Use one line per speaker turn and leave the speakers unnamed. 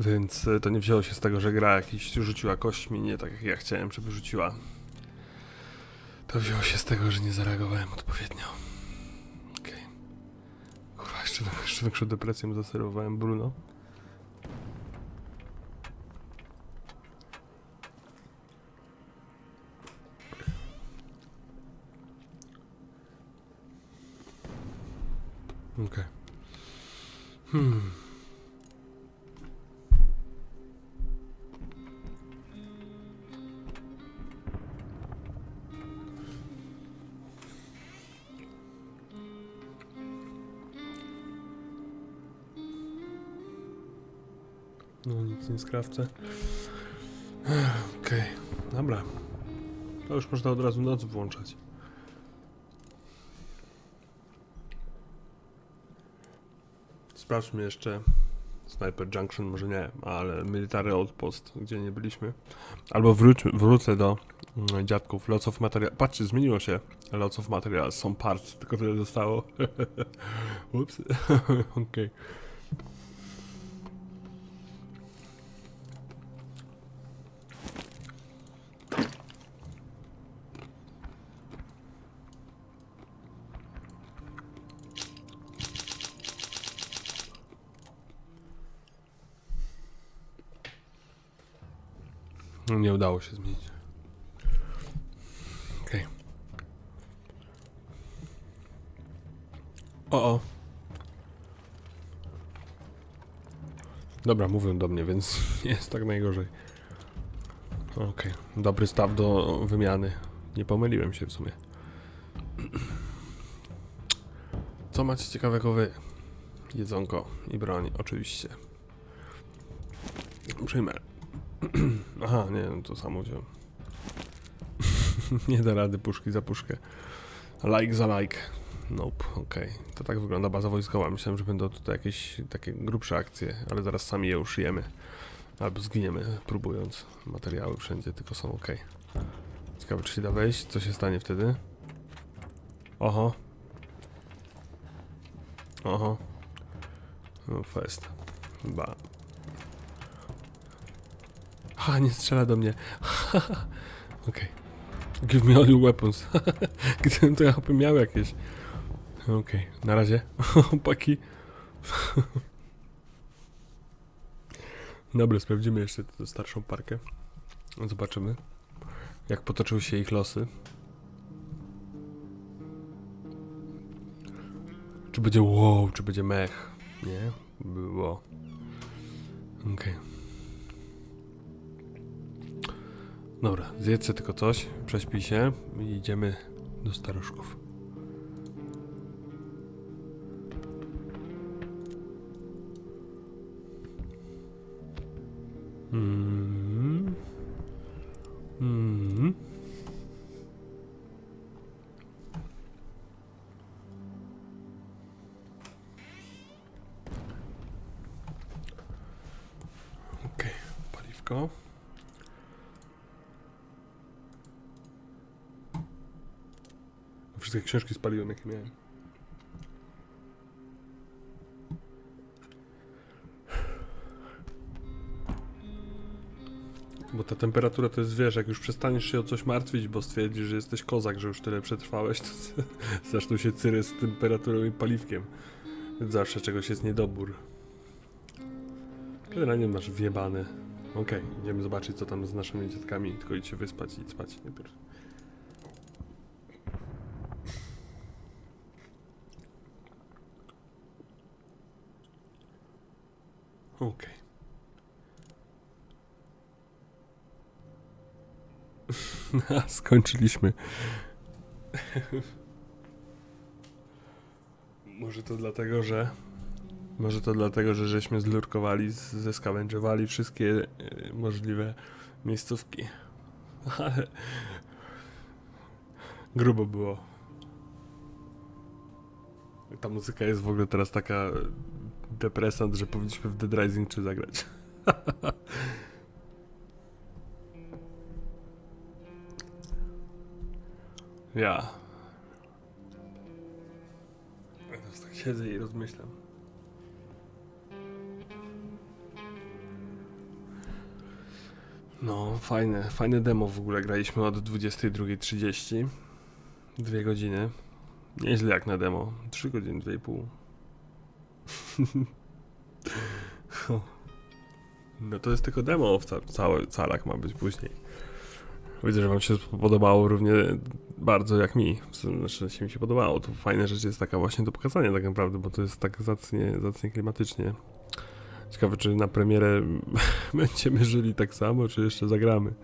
Więc y, to nie wzięło się z tego, że gra jakiś rzuciła kośćmi, nie tak jak ja chciałem, żeby rzuciła. To wzięło się z tego, że nie zareagowałem odpowiednio. Okej. Kurwa, jeszcze, jeszcze większą depresją zaserwowałem Bruno. Okej. Hmm. No nic nie skrawcę. Okej, dobra. To już można od razu noc włączać. Sprawdźmy jeszcze Sniper Junction, może nie, ale Military Outpost, gdzie nie byliśmy. Albo wróćmy, wrócę do mm, dziadków. Lots of Material. Patrzcie, zmieniło się. Lots of Material są parts, tylko tyle zostało. Ups. Okej. No, Nie udało się zmienić. Okej. O, o. Dobra, mówią do mnie, więc nie jest tak najgorzej. Okej, dobry staw do wymiany. Nie pomyliłem się w sumie. Co macie ciekawego wy? Jedzonko i broń, oczywiście. Przyjmę. Aha, nie, no to samo wziąłem. nie da rady puszki za puszkę. Like za like. Nope, okej. To tak wygląda baza wojskowa. Myślałem, że będą tutaj jakieś takie grubsze akcje, ale zaraz sami je uszyjemy. Albo zginiemy, próbując. Materiały wszędzie tylko są ok. Ciekawe, czy się da wejść? Co się stanie wtedy? Oho. Oho. No, fest. Ba. Nie strzela do mnie. Okej. Give me all your weapons. Gdybym to ja by miał jakieś. Okej, na razie. Chłopaki. Dobra, sprawdzimy jeszcze tę starszą parkę. Zobaczymy, jak potoczyły się ich losy. Czy będzie wow, czy będzie mech? Nie? Było. Okej. Dobra, zjedzcie tylko coś, prześpij się i idziemy do staruszków. Mm. Mm. Okej, paliwko. Wszystkie książki spaliłem, jakie miałem. Bo ta temperatura to jest, wiesz, jak już przestaniesz się o coś martwić, bo stwierdzisz, że jesteś kozak, że już tyle przetrwałeś, to zaczną się cyry z temperaturą i paliwkiem. Zawsze czegoś jest niedobór. Generalnie masz wjebane. Okej, idziemy zobaczyć, co tam z naszymi dziadkami, tylko idź się wyspać i spać najpierw. Okej. Skończyliśmy. Może to dlatego, że. Może to dlatego, że żeśmy zlurkowali, z- zeskawędżowali wszystkie e, możliwe miejscówki. Ale. Grubo było. Ta muzyka jest w ogóle teraz taka depresant, że powinniśmy w Dead Rising 3 zagrać. ja. Teraz tak siedzę i rozmyślam. No, fajne, fajne demo w ogóle. Graliśmy od 22.30. Dwie godziny. Nieźle jak na demo. Trzy godziny, dwie i pół. No to jest tylko demo, ca- cały calak ma być później. Widzę, że wam się podobało równie bardzo jak mi. Znaczy, się mi się podobało. To fajna rzecz jest taka właśnie do pokazania tak naprawdę, bo to jest tak zacnie, zacnie klimatycznie. Ciekawe, czy na premierę będziemy żyli tak samo, czy jeszcze zagramy.